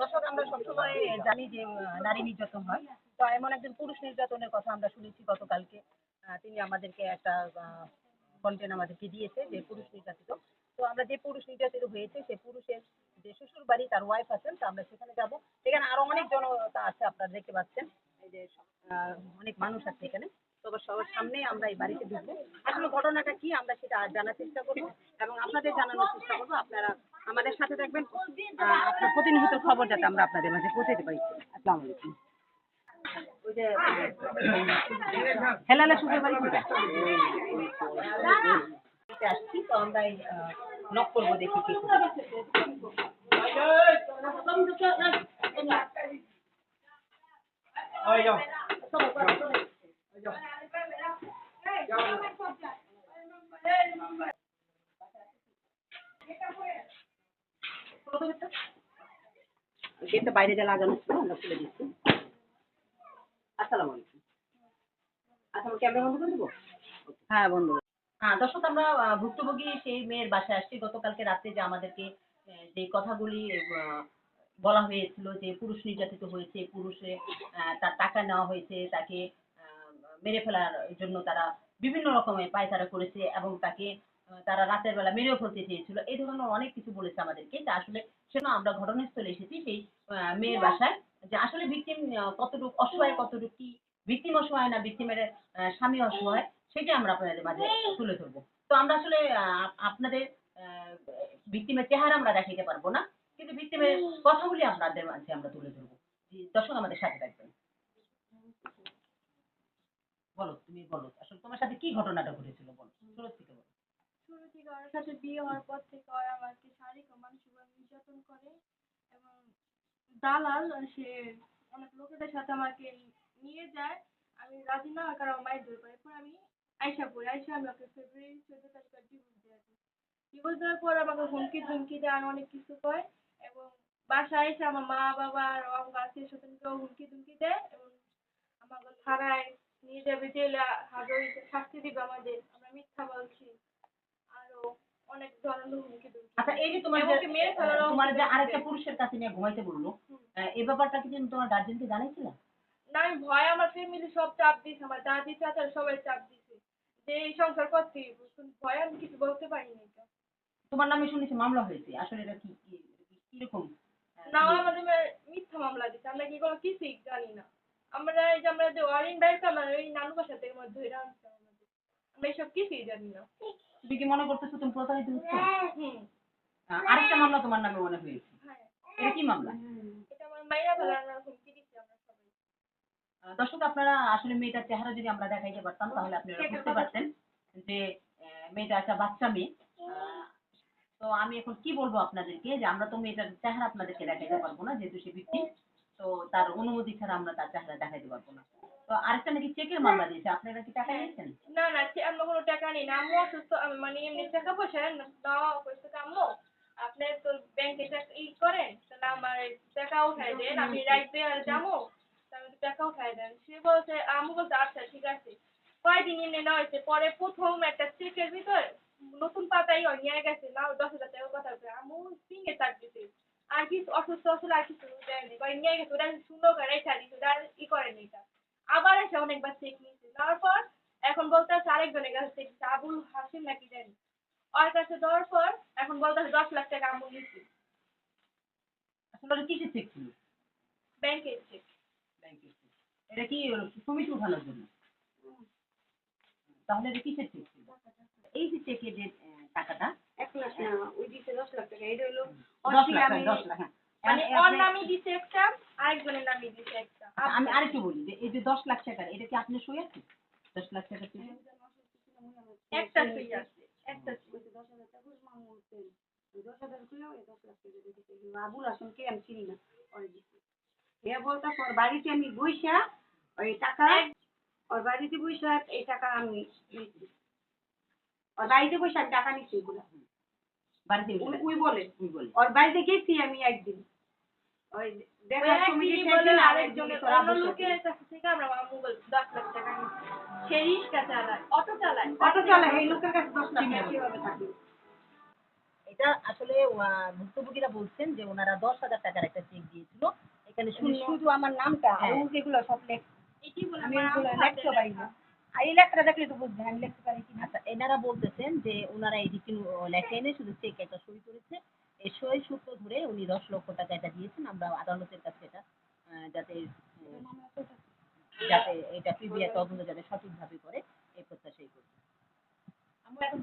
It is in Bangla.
দর্শক, আমরা সবসময় জানি যে নারী নির্যাতন হয়। তো এমন একজন পুরুষ নির্যাতনের কথা আমরা শুনেছি গতকালকে। তিনি আমাদেরকে একটা কন্টেন্ট আমাদেরকে দিয়েছে যে পুরুষ নির্যাতিত। তো আমরা যে পুরুষ নির্যাতিত হয়েছে, সে পুরুষের যে শ্বশুর বাড়ি, তার ওয়াইফ আছেন, তো আমরা সেখানে যাব। এখানে আরও অনেক জনতা আছে আপনারা দেখতে পাচ্ছেন। এই যে অনেক মানুষ আছে এখানে। তবে সবার সামনে আমরা এই বাড়িতে ঢুকবো। আসলে ঘটনাটা কি, আমরা সেটা জানার চেষ্টা করব এবং আপনাদের জানানোর চেষ্টা করব। আপনারা আমাদের সাথে থাকবেন। আপনার প্রতিনিয়ত খবর যাতে আমরা আপনাদের মাঝে পৌঁছাতে পারি। আসসালামু আলাইকুম। আমরা নক করব দেখি কি বাইরে যা লাগানো আসসালামু আলাইকুম। আচ্ছা হ্যাঁ হ্যাঁ ভুক্তভোগী সেই মেয়ের বাসায় আসছি। গতকালকে রাতে যে আমাদেরকে কথাগুলি বলা হয়েছিল যে পুরুষ নির্যাতিত হয়েছে, পুরুষে তার টাকা নেওয়া হয়েছে, তাকে মেরে ফেলার জন্য তারা বিভিন্ন রকমের পায়তারা করেছে এবং তাকে তারা রাতের বেলা মেরেও ফেলতে চেয়েছিল। এই ধরনের অনেক কিছু বলেছে আমাদেরকে তা আসলে সেজন্য আমরা ঘটনাস্থলে এসেছি সেই মেয়ের বাসায়। যে আসলে ভিকটিম কতটুকু অসহায়, কতটুকু কি? ভিকটিম অসহায় না ভিকটিমের স্বামী অসহায়, সেটাই আমরা আপনাদের মাঝে তুলে ধরবো। তো আমরা আসলে আপনাদের ভিকটিমের চেহারা আমরা দেখাইতে পারব না, কিন্তু ভিকটিমের কথাগুলি আপনাদের মাঝে আমরা তুলে ধরবো। দর্শক আমাদের সাথে থাকবেন। বলো, তুমি বলো, আসলে কি ঘটনাটা ঘটেছিল বলো? শুরু থেকে বলো। শুরু থেকে ওর সাথে বিয়ে হওয়ার পর থেকে আমাকে শারীরিক ও মানসিকভাবে নির্যাতন করে এবং দালাল সে অনেক লোকেদের সাথে আমাকে নিয়ে যায়। আমি রাজি না ধরে পাই এরপর আমি আইসা পড়ি। আইসা ফেব্রুয়ারি চোদ্দ তারিখে ডিভোর্স দিয়ে ডিভোর্স দেওয়ার পর আমাকে হুমকি ধুমকি দেয় অনেক কিছু কয়। এবং বাসায় এসে আমার মা বাবা আর আমার আত্মীয় স্বজনকেও হুমকি ধুমকি দেয় এবং আমাকে থানায় নিয়ে যাবে জেলে হাজার শাস্তি দিবে আমাদের। আমরা মিথ্যা বলছি। আরও অনেক ধরনের হুমকি আচ্ছা এই যে তোমার যে মেরে ফেলারও তোমার যে আরেকটা পুরুষের কাছে নিয়ে ঘুমাইতে বলল এই ব্যাপারটা কি তুমি তোমার গার্জেনকে জানাইছিলা? না আমি ভয় আমার ফ্যামিলি সব চাপ দিয়েছে আমার দাদি চাচা সবাই চাপ দিয়েছে। যে এই সংসার করতে ভয় আমি কিছু বলতে পারিনি তোমার নামে শুনেছি মামলা হয়েছে আসলে এটা কি কি কীরকম? না আমাদের মে- মিথ্যা মামলা দিচ্ছে। আমরা কি কোনো কিছুই জানি না। আমরা এই যে আমরা যে ওয়ারিং বাইর করলাম ওই নানু বাসা থেকে আমার ধরে আমরা কিছুই জানি না। তুমি কি মনে করতেছো তুমি প্রতারিত হচ্ছ? আহ, আরেকটা মামলা তোমার নামে মনে হয়েছে। হ্যাঁ। এটা কি মামলা? এটা আমার মাইরা ফেলার হুমকি দিচ্ছে আমরা সবাই। দর্শক আপনারা আসলে মেয়েটার চেহারা যদি আমরা দেখাইতে পারতাম তাহলে আপনারা বুঝতে পারতেন যে মেয়েটা একটা বাচ্চা মেয়ে। তো আমি এখন কি বলব আপনাদেরকে যে আমরা তো মেয়েটার চেহারা আপনাদেরকে দেখাইতে পারব না যেহেতু সে ব্যক্তি তো তার অনুমতি ছাড়া আমরা তার চেহারা দেখাইতে পারব না। তো আরেকটা নাকি চেকের মামলা দিয়েছে আপনারা কি টাকা নিয়েছেন? না না সে আমরা কোনো টাকা নেই না। আম্মু অসুস্থ মানে এমনি টাকা পয়সা দেওয়া আম্মু। আপনি তো ব্যাংকে ই করেন তাহলে আমার টাকা উঠাই দেন। আমি রাইতে যাব আমি টাকা উঠাই দেন। সে বলছে আম্মু বলছে আচ্ছা ঠিক আছে। কয়দিন এনে নেওয়া হয়েছে পরে প্রথম একটা চেকের ভিতর নতুন পাতাই নিয়ে গেছে না দশ হাজার টাকার কথা আম্মু সিঙ্গে চাপ দিতে আর কিছু অসুস্থ আসলে আর কিছু দেয়নি বা নিয়ে গেছে ওটা সুন্দর করে রেখে দিচ্ছে ওটা ই করেনি এটা। আবার এসে অনেকবার চেক নিয়েছে। নেওয়ার পর এখন বলতে আছে আরেকজনের কাছে চেক দিচ্ছে আবুল হাসিম নাকি জানি। ওর কাছে দেওয়ার পর এখন বলতে আছে দশ লাখ টাকা আমু নিচ্ছে আসলে ওটা কিসের চেক ছিল? ব্যাংকের চেক ব্যাংকের চেক এটা কি কমিটি উঠানোর জন্য? তাহলে এটা কিসের চেক ছিল? এই যে চেকের যে টাকাটা লাখ না ওই দিছে দশ লাখ টাকা এটা হলো আমি হ্যাঁ, হ্যাঁ। মানে ওর নামই দিছে একটা আরেকজনের নামই দিছে একটা। আচ্ছা, আমি আরেকটু বলি যে এই যে দশ লাখ টাকার এটা কি আপনি সই আছে? দশ লাখ টাকা একটা সুই আছে একটা সুই দশ হাজার টাকা মামু দশ হাজার কইলেও দশ লাখ টাকা দিতে আবুল হাসান আমি চিনি না ওই দিছে। হে বলতে ওর বাড়িতে আমি বইসা ওই টাকা ওর বাড়িতে বইসা এই টাকা আমি ওর বাড়িতে বসে আমি টাকা নিচ্ছি এগুলো। বাড়িতে উই বলে ওর বাড়িতে গেছি আমি একদিন। ওই এটা আসলে ভুক্তভোগীরা বলছেন যে ওনারা দশ হাজার টাকার একটা চেক দিয়েছিল। এখানে শুধু আমার নামটা আর হ্যাঁ। যেগুলো সব লেখ আমি লিখতে পারি। না। আর এই লেখাটা দেখলে একটু বুঝবেন আমি লিখতে পারি কিনা আচ্ছা এনারা বলতেছেন যে ওনারা এই রিটিন লেখে শুধু চেক একটা সই করেছে এই সই সূত্র ধরে উনি দশ লক্ষ টাকা এটা দিয়েছেন। আমরা আদালতের কাছে এটা যাতে যাতে এটা পিবিআর তদন্ত যাতে সঠিকভাবে করে, এই প্রত্যাশাই করছি। আমরা এখন